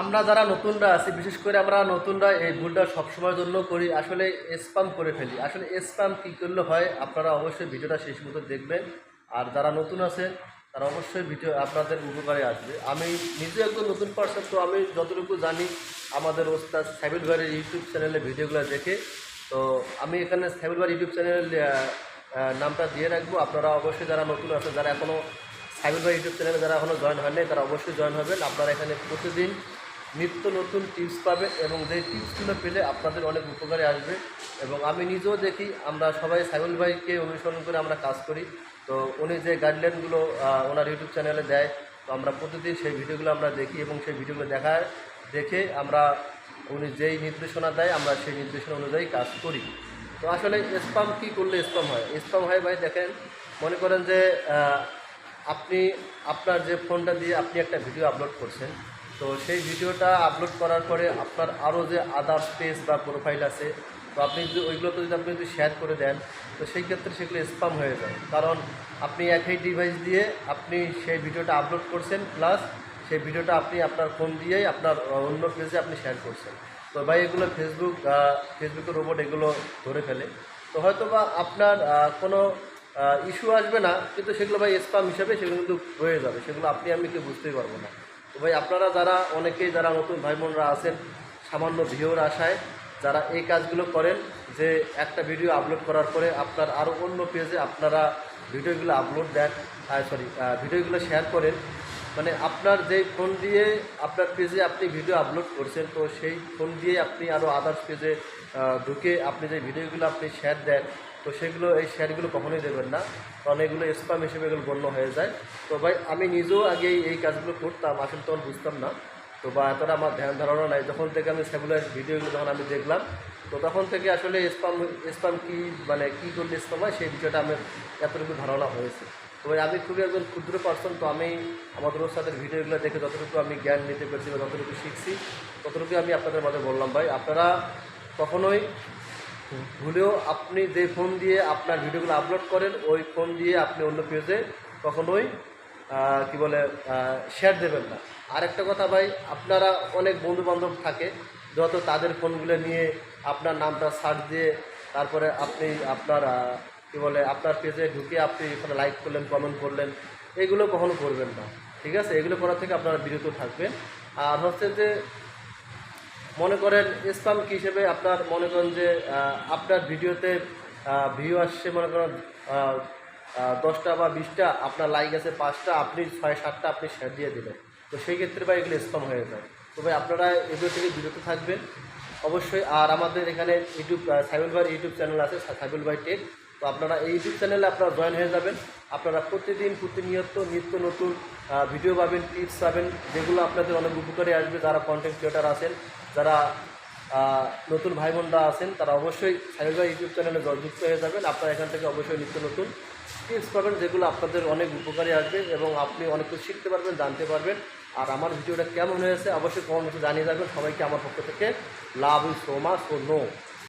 আমরা যারা নতুনরা আছি, বিশেষ করে আমরা নতুনরা এই ভুলটা সবসময়ের জন্য করি, আসলে স্পাম করে ফেলি। আসলে স্পাম কী করলে হয়, আপনারা অবশ্যই ভিডিওটা শেষ মতো দেখবেন। আর যারা নতুন আছে তারা অবশ্যই ভিডিও আপনাদের উপকারে আসবে। আমি নিজে একজন নতুন পার্সন তো আমি যতটুকু জানি, আমাদের ওস্তাদ সাইবুল ভাইয়ের ইউটিউব চ্যানেলে ভিডিওগুলো দেখে। তো আমি এখানে সাইবুল ভাইয়ের ইউটিউব চ্যানেল নামটা দিয়ে রাখব। আপনারা অবশ্যই যারা নতুন আছেন, যারা এখনও সাইবুল ভাই ইউটিউব চ্যানেলে যারা এখনও জয়েন হয়নি, তারা অবশ্যই জয়েন হবেন। আপনারা এখানে প্রতিদিন নিত্য নতুন টিপস পাবেন এবং যেই টিপসগুলো পেলে আপনাদের অনেক উপকারে আসবে। এবং আমি নিজেও দেখি আমরা সবাই সাইবুল ভাইকে অনুসরণ করে আমরা কাজ করি। তো উনি যে গাইডলাইনগুলো ওনার ইউটিউব চ্যানেলে দেয়, তো আমরা প্রতিদিন সেই ভিডিওগুলো আমরা দেখি এবং সেই ভিডিওগুলো দেখার দেখে আমরা উনি যেই নির্দেশনা দেয়, আমরা সেই নির্দেশনা অনুযায়ী কাজ করি। তো আসলে স্পাম কী করলে স্পাম হয়? স্পাম হয় ভাই দেখেন, মনে করেন যে আপনি আপনার যে ফোনটা দিয়ে আপনি একটা ভিডিও আপলোড করছেন তো সেই ভিডিওটা আপলোড করার পরে আপনার আরও যে আদার স্পেস বা প্রোফাইল আছে, তো আপনি যদি ওইগুলোতে যদি আপনি যদি শেয়ার করে দেন, তো সেই ক্ষেত্রে সেগুলো স্পাম হয়ে যায়। কারণ আপনি একই ডিভাইস দিয়ে আপনি সেই ভিডিওটা আপলোড করছেন প্লাস সেই ভিডিওটা আপনি আপনার ফোন দিয়েই আপনার অন্য পেজে আপনি শেয়ার করছেন। তো ভাই, এগুলো ফেসবুক ফেসবুকের রোবট এগুলো ধরে ফেলে। তো হয়তো বা আপনার কোনো ইস্যু আসবে না, কিন্তু সেগুলো ভাই স্পাম হিসাবে সেগুলো কিন্তু হয়ে যাবে। সেগুলো আপনি, আমি কেউ বুঝতেই পারব না। তো ভাই, আপনারা যারা অনেকেই যারা নতুন ভাই বোনরা আছেন, সামান্য ভিউর আশায় যারা এই কাজগুলো করেন, যে একটা ভিডিও আপলোড করার পরে আপনার আরও অন্য পেজে আপনারা ভিডিওগুলো আপলোড দেন সরি ভিডিওগুলো শেয়ার করেন। মানে আপনার যেই ফোন দিয়ে আপনার পেজে আপনি ভিডিও আপলোড করছেন, তো সেই ফোন দিয়ে আপনি আরও আদার্স পেজে ঢুকে আপনি যে ভিডিওগুলো আপনি শেয়ার দেন তো সেগুলো, এই শেয়ারগুলো কখনোই দেবেন না। কারণ এগুলো স্পাম হিসেবে এগুলো গণ্য হয়ে যায়। তো ভাই, আমি নিজেও আগে এই কাজগুলো করতাম। আসলে তখন বুঝতাম না। তো বা এতটা আমার ধ্যান, ধারণা নাই। যখন থেকে আমি সেগুলার ভিডিওগুলো যখন আমি দেখলাম, তো তখন থেকে আসলে স্পাম স্পাম কী মানে কী করলে স্পাম হয়, সেই বিষয়টা আমার এতটুকু ধারণা হয়েছে। তো ভাই, আমি খুবই একজন ক্ষুদ্র পার্সন তো আমি আমাদের ওর ভিডিওগুলো দেখে যতটুকু আমি জ্ঞান নিতে পেরেছি বা যতটুকু শিখছি ততটুকু আমি আপনাদের মাঝে বললাম ভাই। আপনারা কখনোই ভুলেও আপনি যে ফোন দিয়ে আপনার ভিডিওগুলো আপলোড করেন, ওই ফোন দিয়ে আপনি অন্য পেজে কখনোই কি বলে শেয়ার দেবেন না। আর একটা কথা ভাই, আপনারা অনেক বন্ধু বান্ধব থাকে, যত তাদের ফোনগুলো নিয়ে আপনার নামটা সার্চ দিয়ে তারপরে আপনি আপনার কি বলে, আপনার পেজে ঢুকে আপনি এখানে লাইক করলেন কমেন্ট করলেন, এগুলো কখনো করবেন না। ঠিক আছে? এগুলো করা থেকে আপনারা বিরত থাকবেন। আর হচ্ছে যে মনে করেন স্পাম কি হিসেবে আপনার মনে করেন যে আপনার ভিডিওতে ভিউ আসছে মনে করেন দশটা বা বিশটা, আপনার লাইক আছে পাঁচটা, আপনি ছয়, সাতটা আপনি শেয়ার দিয়ে দিলেন তো সেই ক্ষেত্রে ভাই এগুলো স্পাম হয়ে যায়। তো ভাই আপনারা এগুলো থেকে বিরত থাকবেন। অবশ্যই, আর আমাদের এখানে ইউটিউব সাইবুল ভাই ইউটিউব চ্যানেল আছে সাইবুল ভাই টেক। তো আপনারা এই ইউটিউব চ্যানেলে আপনারা জয়েন হয়ে যাবেন। আপনারা প্রতিদিন প্রতিনিয়ত নিত্য নতুন ভিডিও পাবেন টিপস পাবেন, যেগুলো আপনাদের অনেক উপকারে আসবে। যারা কন্টেন্ট ক্রিয়েটার আছেন যারা নতুন ভাই বোনরা আছেন, তারা অবশ্যই সাহেব ভাই ইউটিউব চ্যানেলে যুক্ত হয়ে যাবেন। আপনারা এখান থেকে অবশ্যই নিত্য নতুন টিপস পাবেন, যেগুলো আপনাদের অনেক উপকারী আসবে এবং আপনি অনেক কিছু শিখতে পারবেন, জানতে পারবেন। আর আমার ভিডিওটা কেমন হয়েছে, অবশ্যই কমেন্ট জানিয়ে যাবেন। সবাইকে আমার পক্ষ থেকে, লাভ ইউ সো মাচ ও নো।